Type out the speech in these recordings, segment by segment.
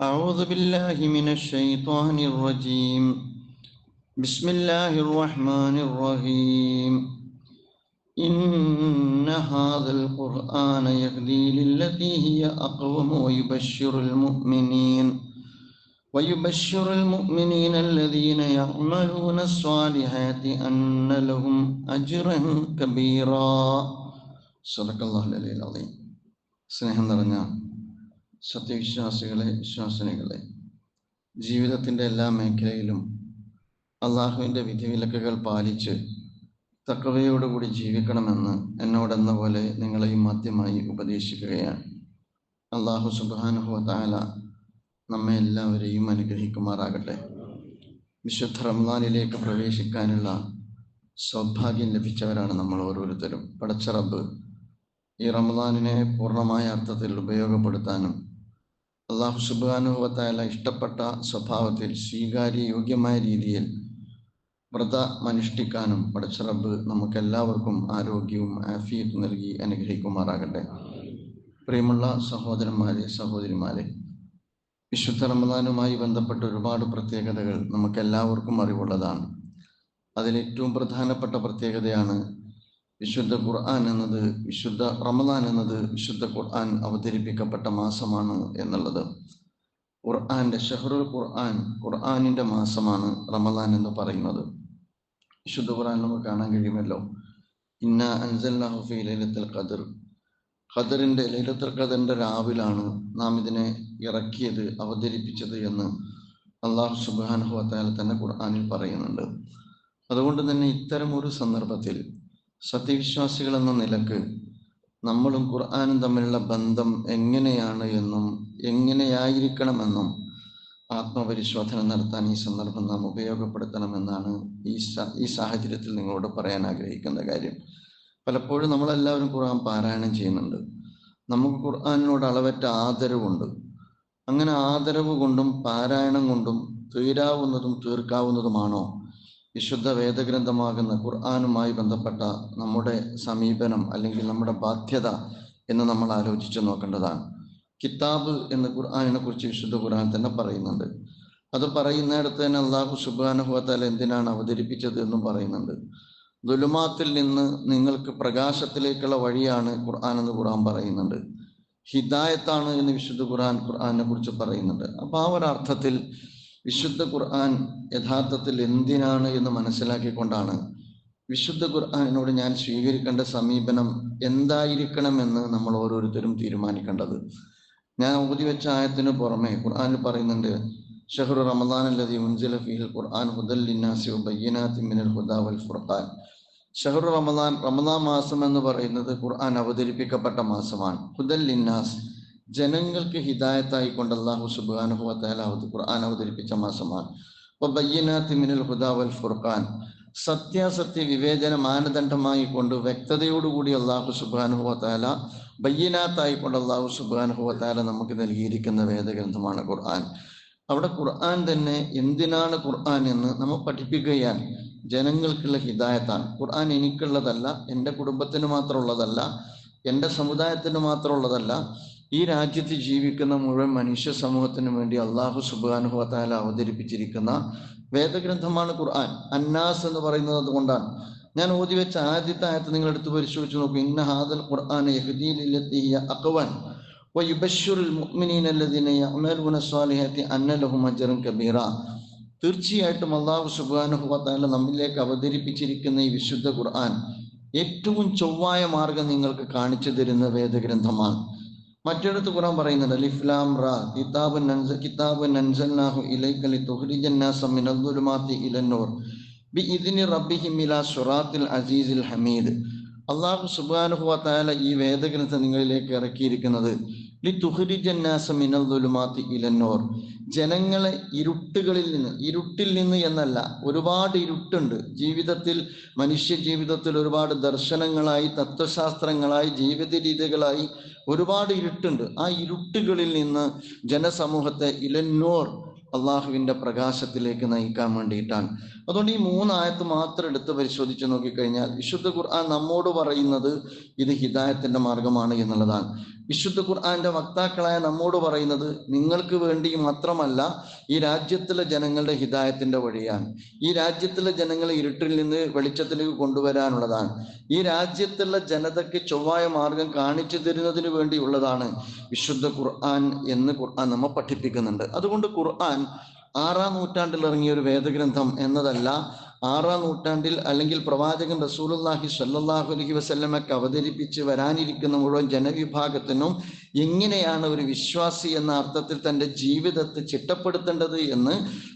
أعوذ بالله من الشيطان الرجيم بسم الله الرحمن الرحيم إن هذا القرآن يهدي للتي هي أقوم ويبشر المؤمنين ويبشر المؤمنين الذين يعملون الصالحات أن لهم أجرا كبيرا صدق الله العلي العظيم സ്നേഹം നിറഞ്ഞ സത്യവിശ്വാസികളെ വിശ്വാസിനികളെ ജീവിതത്തിന്റെ എല്ലാ മേഖലയിലും അള്ളാഹുവിന്റെ വിധിവിലക്കുകൾ പാലിച്ച് തക്കവയോടുകൂടി ജീവിക്കണമെന്ന് എന്നോടെന്ന പോലെ നിങ്ങളെയും ആദ്യമായി ഉപദേശിക്കുകയാണ്. അള്ളാഹു സുബാനുഹു താല നമ്മെ എല്ലാവരെയും അനുഗ്രഹിക്കുമാറാകട്ടെ. വിശുദ്ധ റംലാനിലേക്ക് പ്രവേശിക്കാനുള്ള സൗഭാഗ്യം ലഭിച്ചവരാണ് നമ്മൾ ഓരോരുത്തരും. പടച്ച റബ്ബ് ഈ റമദാനിനെ പൂർണമായ അർത്ഥത്തിൽ ഉപയോഗപ്പെടുത്താനും അള്ളാഹു സുബാനുഭവത്തായ ഇഷ്ടപ്പെട്ട സ്വഭാവത്തിൽ സ്വീകാര്യ യോഗ്യമായ രീതിയിൽ വ്രത അനുഷ്ഠിക്കാനും പടച്ചറബ് നമുക്കെല്ലാവർക്കും ആരോഗ്യവും ആഫിയത്ത് നൽകി അനുഗ്രഹിക്കുമാറാകട്ടെ. പ്രിയമുള്ള സഹോദരന്മാരെ സഹോദരിമാരെ വിശുദ്ധ റമദാനുമായി ബന്ധപ്പെട്ട ഒരുപാട് പ്രത്യേകതകൾ നമുക്കെല്ലാവർക്കും അറിവുള്ളതാണ്. അതിലേറ്റവും പ്രധാനപ്പെട്ട പ്രത്യേകതയാണ് വിശുദ്ധ ഖുർആൻ എന്നത് വിശുദ്ധ റമദാൻ എന്നത് വിശുദ്ധ ഖുർആൻ അവതരിപ്പിക്കപ്പെട്ട മാസമാണ് എന്നുള്ളത്. ഖുർആന്റെ ഷഹറുൽ ഖുർആൻ ഖുർആനിന്റെ മാസമാണ് റമദാൻ എന്ന് പറയുന്നത്. വിശുദ്ധ ഖുർആൻ നമുക്ക് കാണാൻ കഴിയുമല്ലോ. ഇന്ന അൻസല്ലാഹുഫി ലൈലത്തുൽ ഖദർ. ഖദറിന്റെ ലൈലത്തുൽ ഖദറിന്റെ രാവിലാണ് നാം ഇതിനെ ഇറക്കിയത് അവതരിപ്പിച്ചത് എന്ന് അള്ളാഹു സുബ്ഹാനഹു വതആല തന്നെ ഖുർആാനിൽ പറയുന്നുണ്ട്. അതുകൊണ്ട് തന്നെ ഇത്തരം ഒരു സന്ദർഭത്തിൽ സത്യവിശ്വാസികൾ എന്ന നിലയ്ക്ക് നമ്മളും ഖുർആാനും തമ്മിലുള്ള ബന്ധം എങ്ങനെയാണ് എന്നും എങ്ങനെയായിരിക്കണമെന്നും ആത്മപരിശോധന നടത്താൻ ഈ സന്ദർഭം നാം ഉപയോഗപ്പെടുത്തണമെന്നാണ് ഈ ഈ സാഹചര്യത്തിൽ നിങ്ങളോട് പറയാൻ ആഗ്രഹിക്കുന്ന കാര്യം. പലപ്പോഴും നമ്മളെല്ലാവരും ഖുർആൻ പാരായണം ചെയ്യുന്നുണ്ട്. നമുക്ക് ഖുർആാനിനോട് അളവറ്റ ആദരവുണ്ട്. അങ്ങനെ ആദരവ് കൊണ്ടും പാരായണം കൊണ്ടും തീരാവുന്നതും തീർക്കാവുന്നതുമാണോ? വിശുദ്ധ വേദഗ്രന്ഥമാകുന്ന ഖുർആാനുമായി ബന്ധപ്പെട്ട നമ്മുടെ സമീപനം അല്ലെങ്കിൽ നമ്മുടെ ബാധ്യത എന്ന് നമ്മൾ ആലോചിച്ച് നോക്കേണ്ടതാണ്. കിതാബ് എന്ന് ഖുർആാനിനെ കുറിച്ച് വിശുദ്ധ ഖുർആൻ തന്നെ പറയുന്നുണ്ട്. അത് പറയുന്നിടത്ത് തന്നെ അള്ളാഹു സുബാനുഹത്താൽ എന്തിനാണ് അവതരിപ്പിച്ചത് എന്നും പറയുന്നുണ്ട്. ദുലുമാത്തിൽ നിന്ന് നിങ്ങൾക്ക് പ്രകാശത്തിലേക്കുള്ള വഴിയാണ് ഖുർആൻ എന്ന് ഖുർആൻ പറയുന്നുണ്ട്. ഹിദായത്താണ് എന്ന് വിശുദ്ധ ഖുർആൻ ഖുർആാനെ കുറിച്ച് പറയുന്നുണ്ട്. അപ്പൊ ആ ഒരർത്ഥത്തിൽ വിശുദ്ധ ഖുർആൻ യഥാർത്ഥത്തിൽ എന്തിനാണ് എന്ന് മനസ്സിലാക്കിക്കൊണ്ടാണ്. വിശുദ്ധ ഖുർആാനിനോട് ഞാൻ സ്വീകരിക്കേണ്ട സമീപനം എന്തായിരിക്കണമെന്ന് നമ്മൾ ഓരോരുത്തരും തീരുമാനിക്കേണ്ടത്. ഞാൻ ഊതി വെച്ച ആയത്തിന് പുറമെ ഖുർആാനിൽ പറയുന്നുണ്ട് ഷഹറു റമദാൻ അല്ലതി ഉൻസില ഖുർആൻ ഹുദൽ ലിന്നാസി ബയ്യനാത്തി മിനൽ ഹുദാ വൽ ഷഹറു റമദാൻ റമദാൻ മാസം എന്ന് പറയുന്നത് ഖുർആൻ അവതരിപ്പിക്കപ്പെട്ട മാസമാണ്. ഹുദൽ ലിന്നാസ് ജനങ്ങൾക്ക് ഹിദായത്തായി കൊണ്ട് അള്ളാഹു സുബാനുഭവത്താൽ ഖുർആൻ അവതരിപ്പിച്ച മാസമാണ്. അപ്പൊ ബയ്യനാത്തി മിനൽ ഹുദാ വൽ ഫുർഖാൻ. സത്യാസത്യ വിവേചന മാനദണ്ഡമായി കൊണ്ട് വ്യക്തതയോടുകൂടി അള്ളാഹു സുബാനുഭവത്താല ബയ്യനാത്തായി കൊണ്ട് അള്ളാഹു സുബാനുഭവത്താല നമുക്ക് നൽകിയിരിക്കുന്ന വേദഗ്രന്ഥമാണ് ഖുർആൻ. അവിടെ ഖുർആൻ തന്നെ എന്തിനാണ് ഖുർആൻ എന്ന് നമ്മൾ പഠിപ്പിക്കുകയാണ്. ജനങ്ങൾക്കുള്ള ഹിദായത്താണ്. ഖുർആൻ എനിക്കുള്ളതല്ല എന്റെ കുടുംബത്തിന് മാത്രമുള്ളതല്ല എന്റെ സമുദായത്തിന് മാത്രമുള്ളതല്ല ഈ രാജ്യത്ത് ജീവിക്കുന്ന മുഴുവൻ മനുഷ്യ സമൂഹത്തിന് വേണ്ടി അള്ളാഹു സുബാനുഹത്താല അവതരിപ്പിച്ചിരിക്കുന്ന വേദഗ്രന്ഥമാണ് ഖുർആൻ. അന്നാസ് എന്ന് പറയുന്നത് അതുകൊണ്ടാണ്. ഞാൻ ഓതി വെച്ച ആദ്യത്തെ ആയത്ത് നിങ്ങൾ എടുത്ത് പരിശോധിച്ച് നോക്കൂ. ഇന്ന ഹാദൽ ഖുർആൻ അക്വാൻ തീർച്ചയായിട്ടും അള്ളാഹു സുബാനുഹുവത്താല നമ്മിലേക്ക് അവതരിപ്പിച്ചിരിക്കുന്ന ഈ വിശുദ്ധ ഖുർആൻ ഏറ്റവും ചൊവ്വായ മാർഗം നിങ്ങൾക്ക് കാണിച്ചു തരുന്ന വേദഗ്രന്ഥമാണ്. മറ്റൊരിടത്ത് ഖുറാൻ പറയുന്നുണ്ട് ദുലുമാത്തി ഇലന്നൂർ ഇലാ ഹമീദ്. അള്ളാഹു വതാല ഈ വേദഗ്രന്ഥം നിങ്ങളിലേക്ക് ഇറക്കിയിരിക്കുന്നത് ജനങ്ങളെ ഇരുട്ടുകളിൽ നിന്ന് ഇരുട്ടിൽ നിന്ന് എന്നല്ല ഒരുപാട് ഇരുട്ടുണ്ട്. ജീവിതത്തിൽ മനുഷ്യ ജീവിതത്തിൽ ഒരുപാട് ദർശനങ്ങളായി തത്വശാസ്ത്രങ്ങളായി ജീവിത രീതികളായി ഒരുപാട് ഇരുട്ടുണ്ട്. ആ ഇരുട്ടുകളിൽ നിന്ന് ജനസമൂഹത്തെ ഇലന്നോർ അള്ളാഹുവിന്റെ പ്രകാശത്തിലേക്ക് നയിക്കാൻ വേണ്ടിയിട്ടാണ്. അതുകൊണ്ട് ഈ മൂന്നായത്ത് മാത്രം എടുത്ത് പരിശോധിച്ച് നോക്കിക്കഴിഞ്ഞാൽ വിശുദ്ധ ഖുർആൻ നമ്മോട് പറയുന്നത് ഇത് ഹിദായത്തിന്റെ മാർഗമാണ് എന്നുള്ളതാണ്. വിശുദ്ധ ഖുർആന്റെ വക്താക്കളായ നമ്മോട് പറയുന്നത് നിങ്ങൾക്ക് വേണ്ടി മാത്രമല്ല ഈ രാജ്യത്തിലെ ജനങ്ങളുടെ ഹിദായത്തിന്റെ വഴിയാണ്. ഈ രാജ്യത്തിലെ ജനങ്ങളെ ഇരുട്ടിൽ നിന്ന് വെളിച്ചത്തിലേക്ക് കൊണ്ടുവരാനുള്ളതാണ്. ഈ രാജ്യത്തിലെ ജനതയ്ക്ക് ചൊവ്വായ മാർഗം കാണിച്ചു തരുന്നതിന് വേണ്ടിയുള്ളതാണ് വിശുദ്ധ ഖുർആൻ എന്ന് ഖുർആൻ നമ്മെ പഠിപ്പിക്കുന്നുണ്ട്. അതുകൊണ്ട് ഖുർആൻ ആറാം നൂറ്റാണ്ടിൽ ഇറങ്ങിയ ഒരു വേദഗ്രന്ഥം എന്നതല്ല ആറാം നൂറ്റാണ്ടിൽ അല്ലെങ്കിൽ പ്രവാചകൻ റസൂലുല്ലാഹി സ്വല്ലല്ലാഹു അലൈഹി വസ്ല്ലമക്ക് അവതരിപ്പിച്ച് വരാനിരിക്കുന്ന മുഴുവൻ ജനവിഭാഗത്തിനും എങ്ങനെയാണ് ഒരു വിശ്വാസി എന്ന അർത്ഥത്തിൽ തന്റെ ജീവിതത്തെ ചിട്ടപ്പെടുത്തേണ്ടത് എന്ന്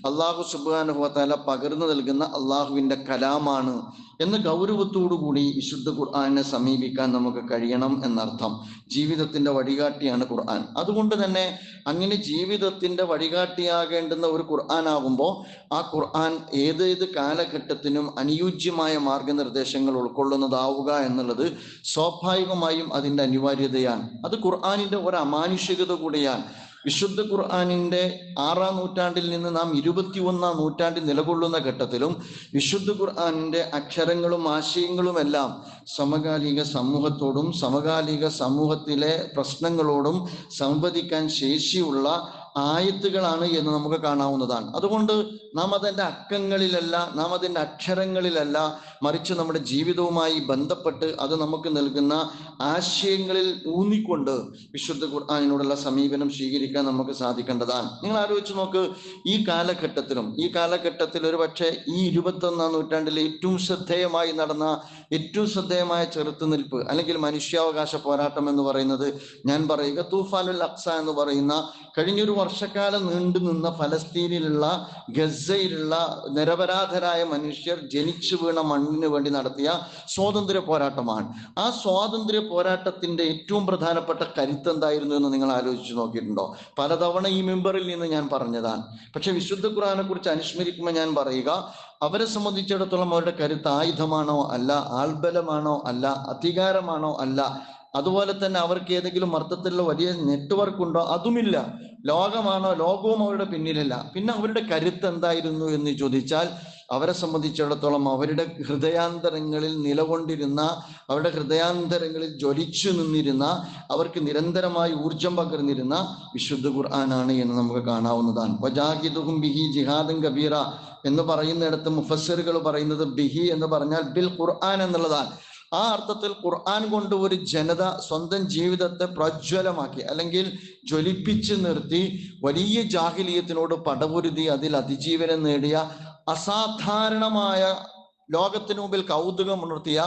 അള്ളാഹു സുബാനുഭവത്താല പകർന്നു നൽകുന്ന അള്ളാഹുവിന്റെ കലാമാണ് എന്ന് ഗൗരവത്തോടുകൂടി വിശുദ്ധ ഖുർആാനെ സമീപിക്കാൻ നമുക്ക് കഴിയണം എന്നർത്ഥം. ജീവിതത്തിന്റെ വഴികാട്ടിയാണ് ഖുർആൻ. അതുകൊണ്ട് തന്നെ അങ്ങനെ ജീവിതത്തിന്റെ വഴികാട്ടിയാകേണ്ടുന്ന ഒരു ഖുർആൻ ആകുമ്പോൾ ആ ഖുർആൻ ഏതേത് കാലഘട്ടത്തിനും അനുയോജ്യമായ മാർഗനിർദ്ദേശങ്ങൾ ഉൾക്കൊള്ളുന്നതാവുക എന്നുള്ളത് സ്വാഭാവികമായും അതിന്റെ അനിവാര്യതയാണ്. അത് ഖുർആാനിന്റെ ഒരു അമാനുഷികത കൂടിയാണ് വിശുദ്ധ ഖുർആാനിന്റെ ആറാം നൂറ്റാണ്ടിൽ നിന്ന് നാം ഇരുപത്തി ഒന്നാം നൂറ്റാണ്ടിൽ നിലകൊള്ളുന്ന ഘട്ടത്തിലും വിശുദ്ധ ഖുർആാനിന്റെ അക്ഷരങ്ങളും ആശയങ്ങളും എല്ലാം സമകാലിക സമൂഹത്തോടും സമകാലിക സമൂഹത്തിലെ പ്രശ്നങ്ങളോടും സംവദിക്കാൻ ശേഷിയുള്ള ആയത്തുകളാണ് എന്ന് നമുക്ക് കാണാവുന്നതാണ്. അതുകൊണ്ട് നാം അതിന്റെ അക്കങ്ങളിലല്ല നാം അതിന്റെ അക്ഷരങ്ങളിലല്ല മറിച്ച് നമ്മുടെ ജീവിതവുമായി ബന്ധപ്പെട്ട് അത് നമുക്ക് നൽകുന്ന ആശയങ്ങളിൽ ഊന്നിക്കൊണ്ട് വിശുദ്ധ ഖുർആാനിനോടുള്ള സമീപനം സ്വീകരിക്കാൻ നമുക്ക് സാധിക്കേണ്ടതാണ്. നിങ്ങൾ ആലോചിച്ച് നോക്ക് ഈ കാലഘട്ടത്തിലും ഈ കാലഘട്ടത്തിൽ ഒരു പക്ഷേ ഈ ഇരുപത്തൊന്നാം നൂറ്റാണ്ടിൽ ഏറ്റവും ശ്രദ്ധേയമായി നടന്ന ഏറ്റവും ശ്രദ്ധേയമായ ചെറുത്തുനിൽപ്പ് അല്ലെങ്കിൽ മനുഷ്യാവകാശ പോരാട്ടം എന്ന് പറയുന്നത് ഞാൻ പറയുക തൂഫാനുൽ അക്സ എന്ന് പറയുന്ന കഴിഞ്ഞൊരു വർഷക്കാലം നീണ്ടു നിന്ന ഫലസ്തീനിലുള്ള ഗസയിലുള്ള നിരപരാധരായ മനുഷ്യർ ജനിച്ചു വീണ മണ്ണിന് വേണ്ടി നടത്തിയ സ്വാതന്ത്ര്യ പോരാട്ടമാണ്. ആ സ്വാതന്ത്ര്യ പോരാട്ടത്തിന്റെ ഏറ്റവും പ്രധാനപ്പെട്ട കരുത്ത് എന്തായിരുന്നു എന്ന് നിങ്ങൾ ആലോചിച്ച് നോക്കിയിട്ടുണ്ടോ? പലതവണ ഈ മെമ്പറിൽ നിന്ന് ഞാൻ പറഞ്ഞതാണ്. പക്ഷെ വിശുദ്ധ ഖുറാനെ കുറിച്ച് അനുസ്മരിക്കുമ്പോൾ ഞാൻ പറയുക അവരെ സംബന്ധിച്ചിടത്തോളം അവരുടെ കരുത്ത് ആയുധമാണോ അല്ല ആൾബലമാണോ അല്ല അധികാരമാണോ അല്ല അതുപോലെ തന്നെ അവർക്ക് ഏതെങ്കിലും അർത്ഥത്തിലുള്ള വലിയ നെറ്റ്വർക്ക് ഉണ്ടോ? അതുമില്ല. ലോകമാണോ? ലോകവും അവരുടെ പിന്നിലല്ല. പിന്നെ അവരുടെ കരുത്ത് എന്തായിരുന്നു എന്ന് ചോദിച്ചാൽ അവരെ സംബന്ധിച്ചിടത്തോളം അവരുടെ ഹൃദയാന്തരങ്ങളിൽ നിലകൊണ്ടിരുന്ന അവരുടെ ഹൃദയാന്തരങ്ങളിൽ ജ്വലിച്ചു നിന്നിരുന്ന അവർക്ക് നിരന്തരമായി ഊർജം പകർന്നിരുന്ന വിശുദ്ധ ഖുർആനാണ് എന്ന് നമുക്ക് കാണാവുന്നതാണ്. ബിഹി ജിഹാദും കബീറ എന്ന് പറയുന്നിടത്ത് മുഫസ്സിറുകൾ പറയുന്നത് ബിഹി എന്ന് പറഞ്ഞാൽ ബിൽ ഖുർആൻ എന്നുള്ളതാണ്. ആ അർത്ഥത്തിൽ ഖുർആൻ കൊണ്ട് ഒരു ജനത സ്വന്തം ജീവിതത്തെ പ്രജ്വലമാക്കി അല്ലെങ്കിൽ ജ്വലിപ്പിച്ച് നിർത്തി വലിയ ജാഹിലീയത്തിനോട് പടപൊരുതി അതിൽ അതിജീവനം നേടിയ അസാധാരണമായ ലോകത്തിന് മുമ്പിൽ കൗതുകം ഉണർത്തിയ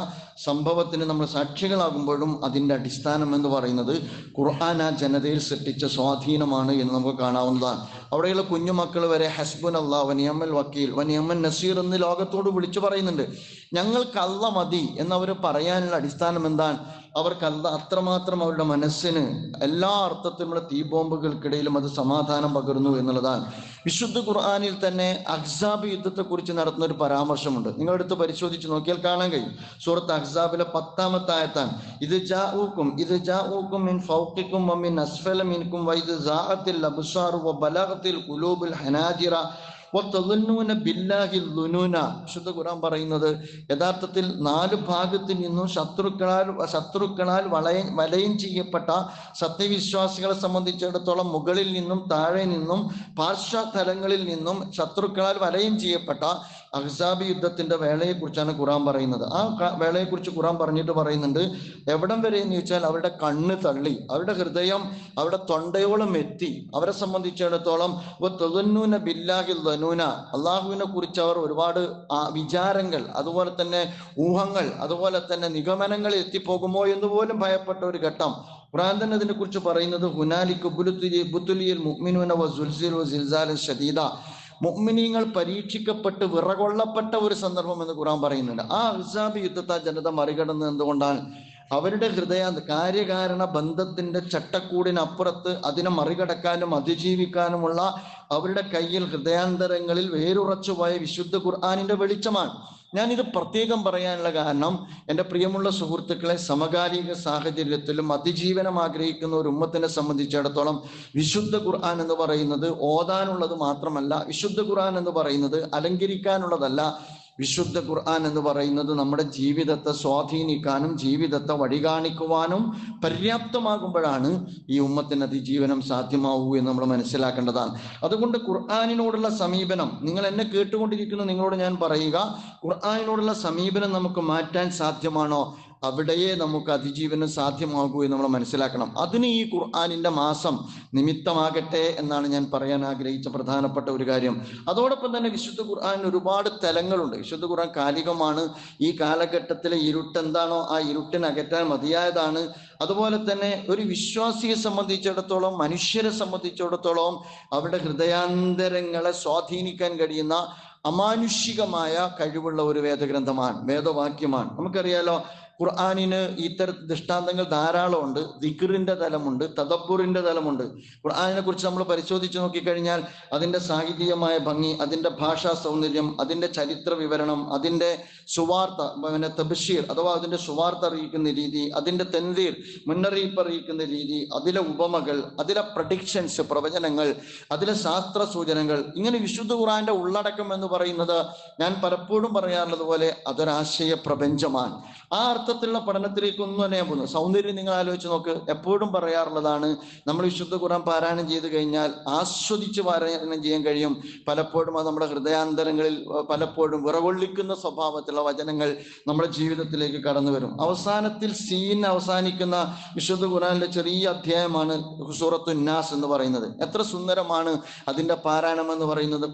സംഭവത്തിന് നമ്മൾ സാക്ഷികളാകുമ്പോഴും അതിന്റെ അടിസ്ഥാനം എന്ന് പറയുന്നത് ഖുർആൻ ആ ജനതയിൽ സൃഷ്ടിച്ച സ്വാധീനമാണ് എന്ന് നമുക്ക് കാണാവുന്നതാണ്. അവിടെയുള്ള കുഞ്ഞുമക്കൾ വരെ ഹസ്ബുൻ അള്ളാഹ് വനിയമ്മൽ വക്കീൽ വനിയമ്മൻ നസീർ എന്ന് ലോകത്തോട് വിളിച്ചു പറയുന്നുണ്ട്. ഞങ്ങൾക്ക് അല്ല മതി എന്നവർ പറയാനുള്ള അടിസ്ഥാനം എന്താണ്? അവർക്ക് അല്ല അത്രമാത്രം അവരുടെ മനസ്സിന് എല്ലാ അർത്ഥത്തിലുള്ള തീബോംബുകൾക്കിടയിലും അത് സമാധാനം പകരുന്നു എന്നുള്ളതാണ്. വിശുദ്ധ ഖുർആാനിൽ തന്നെ അഹ്സാബ് യുദ്ധത്തെക്കുറിച്ച് നടത്തുന്ന ഒരു പരാമർശമുണ്ട്. നിങ്ങളെടുത്ത് പരിശോധിച്ച് നോക്കിയാൽ കാണാൻ കഴിയും. സൂറത്ത് അഹ്സാബിലെ പത്താമത്തെ ആയത്താണ്. ഇത് ജാഊക്കും ഇത് ജാഊക്കും മിൻ ഫൗക്കിക്കും മിൻ അസ്ഫലമിൻക്കും വൈദ് ജാഅത്തിൽ അബ്സാറു വ ഖുലൂബുൽ ഹനാജിറ വിശുദ്ധ ഖുറാൻ പറയുന്നത് യഥാർത്ഥത്തിൽ നാല് ഭാഗത്തു നിന്നും ശത്രുക്കളാൽ ശത്രുക്കളാൽ വളയ വലയം ചെയ്യപ്പെട്ട സത്യവിശ്വാസികളെ സംബന്ധിച്ചിടത്തോളം മുകളിൽ നിന്നും താഴെ നിന്നും പാർശ്വതലങ്ങളിൽ നിന്നും ശത്രുക്കളാൽ വലയം ചെയ്യപ്പെട്ട അഹ്സാബി യുദ്ധത്തിന്റെ വേളയെക്കുറിച്ചാണ് ഖുറാൻ പറയുന്നത്. ആ വേളയെക്കുറിച്ച് ഖുറാൻ പറഞ്ഞിട്ട് പറയുന്നുണ്ട് എവിടം വരെ എന്ന് ചോദിച്ചാൽ അവരുടെ കണ്ണ് തള്ളി അവരുടെ ഹൃദയം അവരുടെ തൊണ്ടയോളം എത്തി. അവരെ സംബന്ധിച്ചിടത്തോളം ബില്ലാഹിൽ ധനൂന അള്ളാഹുവിനെ കുറിച്ച് അവർ ഒരുപാട് വിചാരങ്ങൾ അതുപോലെ തന്നെ ഊഹങ്ങൾ അതുപോലെ തന്നെ നിഗമനങ്ങൾ എത്തിപ്പോകുമോ എന്ന് പോലും ഭയപ്പെട്ട ഒരു ഘട്ടം. ഖുറാൻ തന്നെ അതിനെ കുറിച്ച് പറയുന്നത് ഹുനാലിക്ക് ബുത്തുലിയിൽ സിൽസാലൻ ഷദീദ മുഅ്മിനീങ്ങൾ പരീക്ഷിക്കപ്പെട്ട് വിറകൊള്ളപ്പെട്ട ഒരു സന്ദർഭം എന്ന് ഖുറാൻ പറയുന്നുണ്ട്. ആ അഹ്സാബ് യുദ്ധത്തെ ജനത മറികടന്ന് എന്തുകൊണ്ടാണ്? അവരുടെ ഹൃദയ കാര്യകാരണ ബന്ധത്തിന്റെ ചട്ടക്കൂടിനപ്പുറത്ത് അതിനെ മറികടക്കാനും അതിജീവിക്കാനുമുള്ള അവരുടെ കയ്യിൽ ഹൃദയാന്തരങ്ങളിൽ വേരുറച്ചുപോയ വിശുദ്ധ ഖുർആാനിന്റെ വെളിച്ചമാണ്. ഞാൻ ഇത് പ്രത്യേകം പറയാനുള്ള കാരണം എന്റെ പ്രിയമുള്ള സുഹൃത്തുക്കളെ സമകാലിക സാഹചര്യത്തിലും അതിജീവനം ആഗ്രഹിക്കുന്ന ഒരു ഉമ്മത്തിനെ സംബന്ധിച്ചിടത്തോളം വിശുദ്ധ ഖുർആൻ എന്ന് പറയുന്നത് ഓതാനുള്ളത് മാത്രമല്ല വിശുദ്ധ ഖുർആൻ എന്ന് പറയുന്നത് അലങ്കരിക്കാനുള്ളതല്ല. വിശുദ്ധ ഖുർആൻ എന്ന് പറയുന്നത് നമ്മുടെ ജീവിതത്തെ സ്വാധീനിക്കാനും ജീവിതത്തെ വഴികാണിക്കുവാനും പര്യാപ്തമാകുമ്പോഴാണ് ഈ ഉമ്മത്തിന് അതിജീവനം സാധ്യമാവൂ എന്ന് നമ്മൾ മനസ്സിലാക്കേണ്ടതാണ്. അതുകൊണ്ട് ഖുർആാനിനോടുള്ള സമീപനം നിങ്ങൾ എന്നെ കേട്ടുകൊണ്ടിരിക്കുന്നു നിങ്ങളോട് ഞാൻ പറയുക ഖുർആാനിനോടുള്ള സമീപനം നമുക്ക് മാറ്റാൻ സാധ്യമാണോ? അവിടെയേ നമുക്ക് അതിജീവനം സാധ്യമാകൂ എന്ന് നമ്മൾ മനസ്സിലാക്കണം. അതിന് ഈ ഖുർആാനിന്റെ മാസം നിമിത്തമാകട്ടെ എന്നാണ് ഞാൻ പറയാൻ ആഗ്രഹിച്ച പ്രധാനപ്പെട്ട ഒരു കാര്യം. അതോടൊപ്പം തന്നെ വിശുദ്ധ ഖുർആാനിന് ഒരുപാട് തലങ്ങളുണ്ട്. വിശുദ്ധ ഖുർആൻ കാലികമാണ്. ഈ കാലഘട്ടത്തിലെ ഇരുട്ട് എന്താണോ ആ ഇരുട്ടിനകറ്റാൻ മതിയായതാണ്. അതുപോലെ തന്നെ ഒരു വിശ്വാസിയെ സംബന്ധിച്ചിടത്തോളം മനുഷ്യരെ സംബന്ധിച്ചിടത്തോളം അവരുടെ ഹൃദയാന്തരങ്ങളെ സ്വാധീനിക്കാൻ കഴിയുന്ന അമാനുഷികമായ കഴിവുള്ള ഒരു വേദഗ്രന്ഥമാണ് വേദവാക്യമാണ്. നമുക്കറിയാലോ ഖുർആാനിന് ഇത്തര ദൃഷ്ടാന്തങ്ങൾ ധാരാളമുണ്ട് ദിക്റിന്റെ തലമുണ്ട് തദബ്ബുറിന്റെ തലമുണ്ട്. ഖുർആാനിനെ കുറിച്ച് നമ്മൾ പരിശോധിച്ച് നോക്കിക്കഴിഞ്ഞാൽ അതിന്റെ സാഹിത്യമായ ഭംഗി അതിന്റെ ഭാഷാ സൗന്ദര്യം അതിന്റെ ചരിത്ര വിവരണം അതിന്റെ സുവാർത്ത പിന്നെ തബഷീർ അഥവാ അതിന്റെ സുവാർത്ത അറിയിക്കുന്ന രീതി അതിന്റെ തെന്തീർ മുന്നറിയിപ്പ് അറിയിക്കുന്ന രീതി അതിലെ ഉപമകൾ അതിലെ പ്രഡിക്ഷൻസ് പ്രവചനങ്ങൾ അതിലെ ശാസ്ത്ര സൂചനകൾ ഇങ്ങനെ വിശുദ്ധ ഖുർആന്റെ ഉള്ളടക്കം എന്ന് പറയുന്നത് ഞാൻ പലപ്പോഴും പറയാറുള്ളത് പോലെ അതൊരാശയ പ്രപഞ്ചമാണ് ആ അർത്ഥത്തിലുള്ള പഠനത്തിലേക്ക് ഒന്നും തന്നെ പോകുന്നു സൗന്ദര്യം നിങ്ങൾ ആലോചിച്ച് നോക്ക്. എപ്പോഴും പറയാറുള്ളതാണ് നമ്മൾ വിശുദ്ധ ഖുർആൻ പാരായണം ചെയ്ത് കഴിഞ്ഞാൽ ആസ്വദിച്ച് പാരായണം ചെയ്യാൻ കഴിയും. പലപ്പോഴും അത് നമ്മുടെ ഹൃദയാന്തരങ്ങളിൽ പലപ്പോഴും വിറകൊള്ളിക്കുന്ന സ്വഭാവത്തിലുള്ള വചനങ്ങൾ നമ്മുടെ ജീവിതത്തിലേക്ക് കടന്നു വരും. അവസാനത്തിൽ സീൻ അവസാനിക്കുന്ന വിശുദ്ധ ഖുറാനിലെ ചെറിയ അധ്യായമാണ് സൂറത്തു നാസ് എന്ന് പറയുന്നത്. എത്ര സുന്ദരമാണ് അതിന്റെ പാരായണം എന്ന് പറയുന്നത്.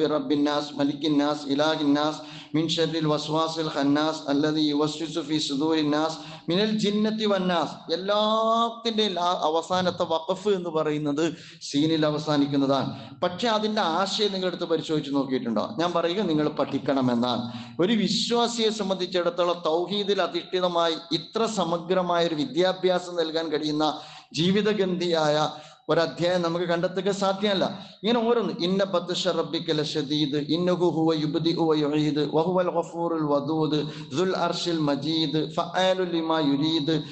ബിറബ്ബിന്നാസ് മലിക്കിന്നാസ് ഇലാഹിന്നാസ് മിൻ ഷർരിൽ വസ്വാസിൽ ഖന്നാസ് അല്ലദീ യുവസ്വിസു ഫീ സുദൂരിന്നാസ് മിനൽ ജിന്നത്തി വന്നാസ് എല്ലാത്തിന്റെയും അവസാനത്തെ വഖഫ് എന്ന് പറയുന്നത് സീനിൽ അവസാനിക്കുന്നതാണ്. പക്ഷെ അതിന്റെ ആശയം നിങ്ങൾ എടുത്ത് പരിശോധിച്ച് നോക്കിയിട്ടുണ്ടോ? ഞാൻ പറയുക നിങ്ങൾ പഠിക്കണമെന്നാണ്. ഒരു വിശ്വാസിയെ സംബന്ധിച്ചിടത്തോളം തൗഹീദിൽ അധിഷ്ഠിതമായി ഇത്ര സമഗ്രമായ ഒരു വിദ്യാഭ്യാസം നൽകാൻ കഴിയുന്ന ജീവിതഗന്ധിയായ ഒരധ്യായം നമുക്ക് കണ്ടെത്തുക സാധ്യമല്ല. ഇങ്ങനെ ഓരോന്ന്. ഇന്ന ബത്ഷ റബ്ബിക്കല ഷദീദ് ഇന്നഹു ഹുവ ഗഫൂറുൽ വദൂദ് ദുൽ മജീദ് ലിമാ യുരീദ്